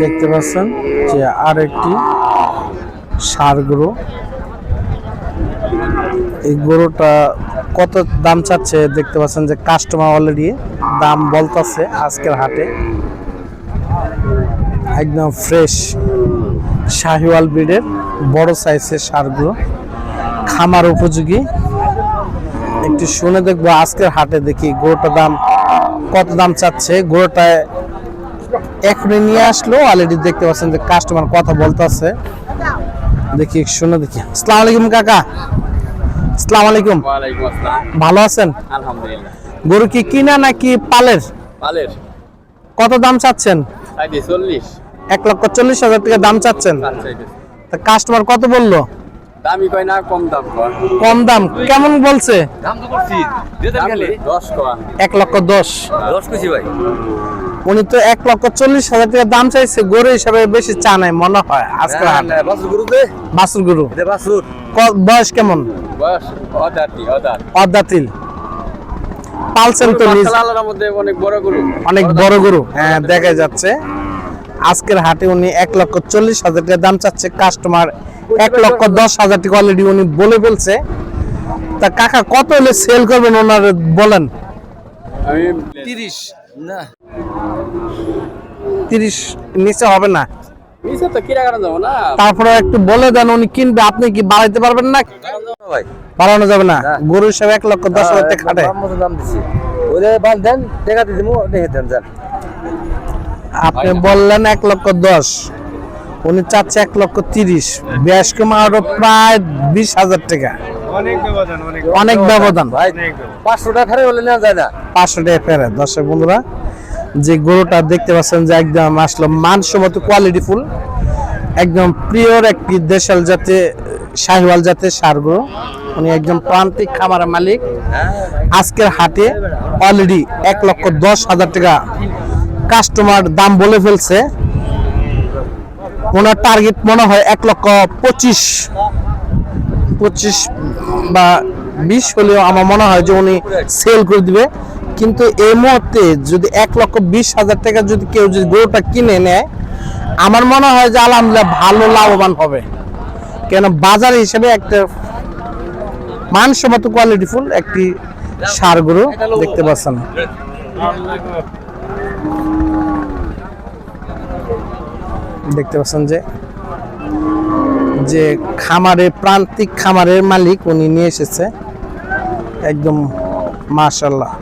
দেখতে পাচ্ছেন যে আর একটি সার গরু। এই গরুটা কত দাম চাচ্ছে দেখতে পাচ্ছেন যে কাস্টমার অলরেডি দাম বলতেছে আজকের হাটে। একদম ফ্রেশ শাহিওয়াল ব্রিডের বড় সাইজের সারগুলো খামার উপযোগী। একটু শুনে দেখব আজকের হাটে দেখি গরুটার দাম কত দাম চাচ্ছে। গরুটায় এখনই নিয়ে আসলো অলরেডি দেখতে পাচ্ছেন যে কাস্টমার কথা বলতেছে। দেখি শুনে দেখি। আসসালামু আলাইকুম কাকা। আসসালামু আলাইকুম। ওয়ালাইকুম আসসালাম। ভালো আছেন? আলহামদুলিল্লাহ। গরু কি কিনা নাকি পালের? পালের। কত দাম চাচ্ছেন? সাইডে চল্লিশ। এক লক্ষ চল্লিশ হাজার টাকা দাম চাচ্ছেন। তা কাস্টমার কত বলল? দামি কয় না কম দাম কম দাম। কেমন বলছে? দাম তো করছি দশ কয়। এক লক্ষ দশ। দশ কুচি ভাই। উনি তো এক লক্ষ চল্লিশ হাজার টাকা দাম চাইছে গরু হিসাবে বেশি চা নাই মনে হয় আজকে বাসুর গরু বয়স কেমন? বয়স অদাতি অদাত। অর্ধাতিল পালছেন তো অনেক বড় গরু। অনেক বড় গরু। হ্যাঁ দেখা যাচ্ছে। আজকের হাটে উনি এক লক্ষ চল্লিশ হাজার টাকা দাম চাচ্ছে। কাস্টমার এক লক্ষ দশ হাজার টাকা অলরেডি উনি বলে ফেলছে। তা কাকা কত হলে সেল করবেন ওনার বলেন? আমি তিরিশ। না। তিরিশ নিচে হবে না। নিচে তো কিরা কারণ যাব না। তারপরে একটু বলে দেন উনি কিনবে আপনি কি বাড়াইতে পারবেন না? বাড়ানো যাবে না। না। গরু হিসাবে এক লক্ষ দশ হাজার টাকা খাটে দেন টাকা দিয়ে দেন যান। আপনি বললেন এক লক্ষ দশ। উনি চাচ্ছে এক লক্ষ তিরিশ। ব্যাস কমা আরও প্রায় বিশ হাজার টাকা। অনেক ব্যবধান পাঁচশো টাকা ফেরে বলে নেওয়া যায় না। পাঁচশো টাকা ফেরে দর্শক বন্ধুরা যে গরুটা দেখতে পাচ্ছেন যে একদম আসলো মানসম্মত কোয়ালিটি ফুল, একদম প্রিয়র একটি দেশাল জাতে, শাহিওয়াল জাতের সার গরু। উনি একদম প্রান্তিক খামারের মালিক। আজকের হাটে অলরেডি এক লক্ষ দশ হাজার টাকা কাস্টমার দাম বলে ফেলছে। ওনার টার্গেট মনে হয় এক লক্ষ পঁচিশ পঁচিশ বা বিশ হলেও আমার মনে হয় যে উনি সেল করে দিবে। কিন্তু এই মুহূর্তে যদি এক লক্ষ বিশ হাজার টাকা যদি কেউ যদি গরুটা কিনে নেয়, আমার মনে হয় যে আলহামদুলিল্লাহ ভালো লাভবান হবে। কেন বাজার হিসেবে একটা মানসম্মত কোয়ালিটি ফুল, একটি সার গরু দেখতে পাচ্ছেন। দেখতে পাচ্ছেন যে যে খামারে প্রান্তিক খামারের মালিক উনি নিয়ে এসেছে। একদম মাশাল্লাহ